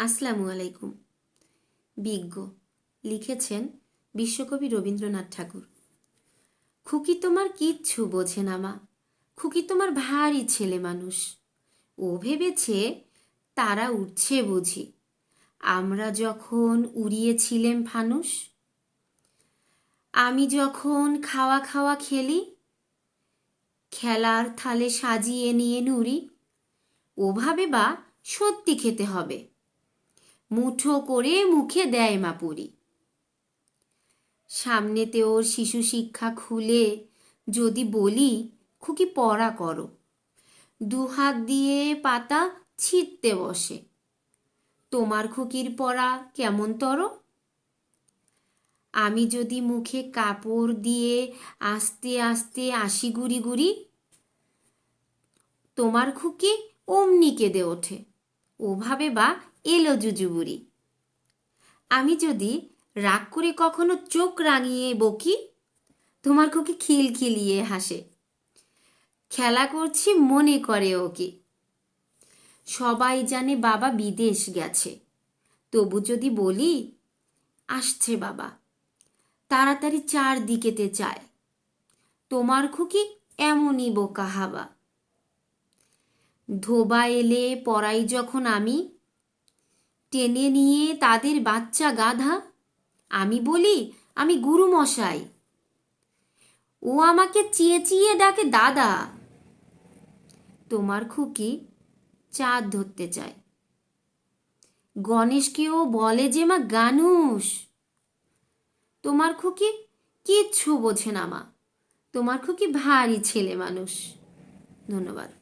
আসসালামু আলাইকুম। বিজ্ঞ, লিখেছেন বিশ্বকবি রবীন্দ্রনাথ ঠাকুর। খুকি তোমার কিচ্ছু বোঝে না মা, খুকি তোমার ভারী ছেলে মানুষ। ও ভেবেছে তারা উঠছে বুঝি। আমরা যখন উড়িয়েছিলেম ফানুস আমি যখন খাওয়া খাওয়া খেলি, খেলার থালে সাজিয়ে নিয়ে নুরি ওভাবে বা সত্যি খেতে হবে। মুঠো করে মুখে দেয় মা পুরি সামনেতে ওর শিশু শিক্ষা খুলে যদি বলি, খুকি পড়া করো। দুহাত দিয়ে পাতা ছিঁড়তে বসে। তোমার খুকির পড়া কেমন তর? আমি যদি মুখে কাপড় দিয়ে আস্তে আস্তে আসি গুড়ি গুড়ি, তোমার খুকি অমনি কেঁদে ওঠে। ওভাবে বা এলো জুজুবুরি আমি যদি রাগ করে কখনো চোখ রাঙিয়ে বকি, তোমার খুকি খিলখিলিয়ে হাসে। খেলা করছি মনে করে ওকে। সবাই জানে বাবা বিদেশ গেছে। তবু যদি বলি, আসছে বাবা। তাড়াতাড়ি চারদিকেতে চায়। তোমার খুকি এমনই বোকা হাবা। ধোবা এলে পড়াই যখন আমি। টেনে নিয়ে তাদের বাচ্চা গাধা, আমি বলি, আমি গুরু মশাই। ও আমাকে চিয়ে চিয়ে ডাকে, দাদা। তোমার খুকি চাঁদ ধরতে চায়। গণেশকেও বলে যে, মা গানুষ তোমার খুকি কিচ্ছু বোঝে না, মা। তোমার খুকি ভারী ছেলে মানুষ। ধন্যবাদ।